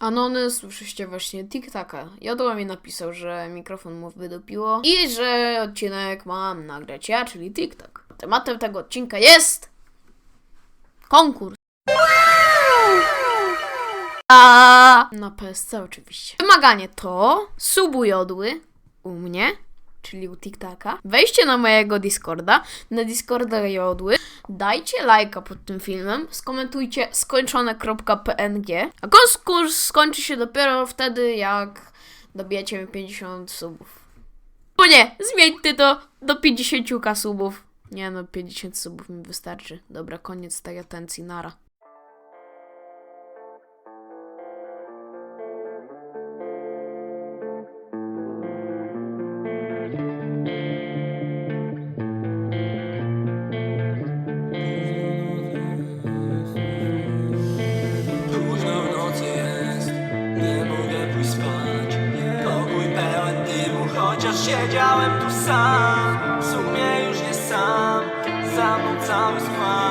Anony, słyszeliście właśnie TikTaka. Jodła mi napisał, że mikrofon mu wydupiło i że odcinek mam nagrać ja, czyli TikTok. Tematem tego odcinka jest konkurs. A na PSC oczywiście. Wymaganie to subu jodły u mnie, czyli u TikTaka. Wejście na mojego Discorda, na Discorda jodły. Dajcie lajka pod tym filmem, skomentujcie skończone.png. A konkurs skończy się dopiero wtedy, jak dobijecie mi 50 subów. O nie, zmieńcie to do 50k subów. Nie no, 50 subów mi wystarczy. Dobra, koniec tej atencji, nara. Siedziałem tu sam, w sumie już nie sam Za mną cały skład.